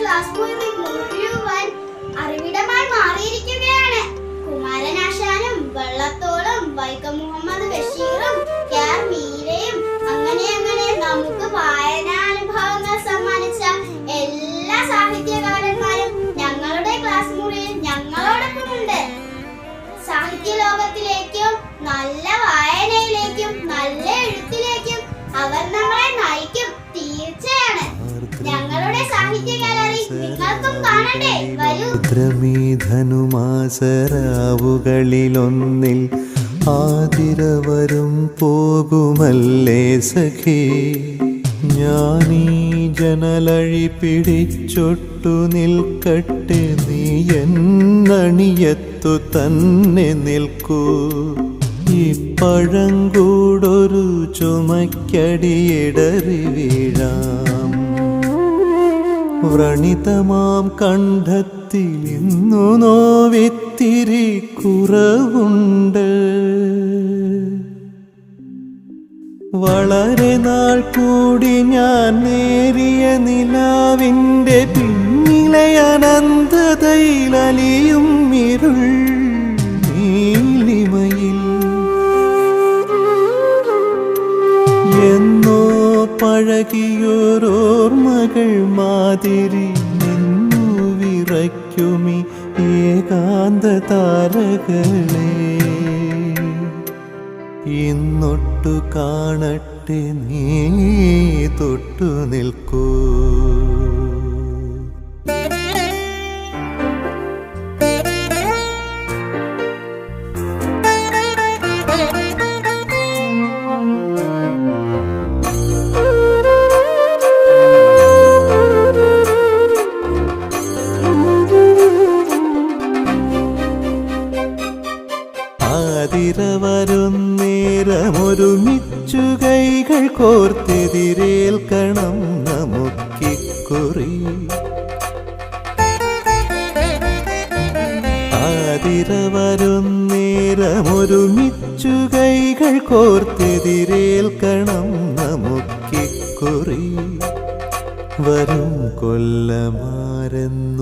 Class മുറി മുഴുവൻ അറിവിടമായി മാറിയിരിക്കുകയാണ്. കുമാരനാശാനും വള്ളത്തോളും വൈക്കം മുഹമ്മദ് ബഷീറും കെ മീരയും അങ്ങനെ അങ്ങനെ നമുക്ക് വായനാനുഭവങ്ങൾ സമ്മാനിച്ച എല്ലാ സാഹിത്യകാരന്മാരും ഞങ്ങളുടെ ക്ലാസ് മുറിയിൽ ഞങ്ങളോടൊപ്പമുണ്ട് സാഹിത്യ ലോകത്തിലേക്കും നല്ല വായനയിലേക്കും നല്ല എഴുത്തിലേക്കും അവർ നമ്മളെ നയിക്കും. ഞങ്ങളുടെ സാഹിത്യ ഗാലറി നിങ്ങൾക്കും കാണണ്ടേ? വരൂ. ധനുമാസരാവുകളിലൊന്നിൽ ആതിരവരും പോകുമല്ലേ സഖി? ഞാനീ ജനലഴി പിടിച്ചൊട്ടു നിൽക്കട്ടെ നീ എന്നണിയത്തു തന്നെ നിൽക്കൂ. ഈ പഴങ്കൂടൊരു ചുമക്കടിയിടറി വീഴാം. വ്രണിതമാം കണ്ഠത്തിൽ ഇന്നു നോവിത്തിരി കുറവുണ്ട്. വളരെ നാൾ കൂടി ഞാൻ നേരിയ നിലാവിന്റെ പഴകിയോരോർമ്മകൾ മാതിരി നിന്നു വിറയ്ക്കുമി ഏകാന്ത താരകളെ ഇന്നൊട്ടു കാണട്ടെ നീ തൊട്ടു നിൽക്കൂ. ആതിര വരുന്നേരമൊരുമിച്ചു കൈകൾ കോർത്തെതിരേൽക്കണം നമുക്കിക്കുറി. ആതിരവരുന്നേരമൊരുമിച്ചു കൈകൾ കോർത്തെതിരേൽക്കണം നമുക്കിക്കുറി. വരും കൊല്ലമാരെന്നും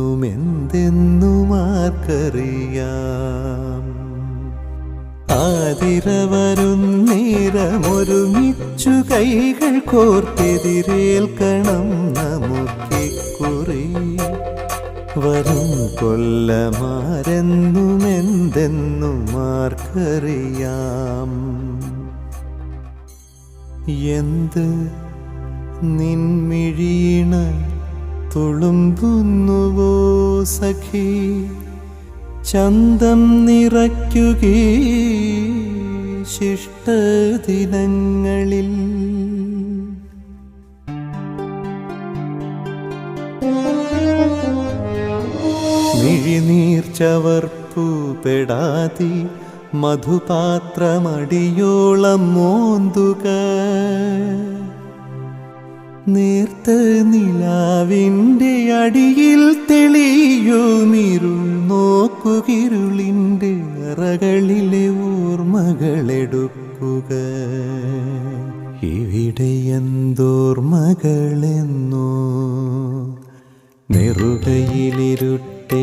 എന്തെന്നും ആർക്കറിയാം ആതിര വരുന്നേരമൊരുമിച്ചു കൈകൾ കോർത്തെതിരേൽക്കണം നമുക്കിക്കുറി വരും കൊല്ലമാരെന്നും എന്തെന്നും ആർക്കറിയാം എന്ത് നിൻമിഴീണ തുളുമ്പുന്നുവോ സഖി? ചന്തം നിറയ്ക്കുകേ ശിഷ്ടദിനങ്ങളിൽ. മിഴിനീർ ചവർപ്പു പെടാതി മധുപാത്രമടിയോളം മോന്തുക. നേർത്ത നിലാവിന്റെ അടിയിൽ തെളിയുമിരുൾ നോക്കുകിരുളിന്റെ അറകളിലെ ഓർമ്മകളെടുക്കുക. ഇവിടെ എന്തോർമ്മകളെന്നോ. നെറുകയിലിരുട്ട്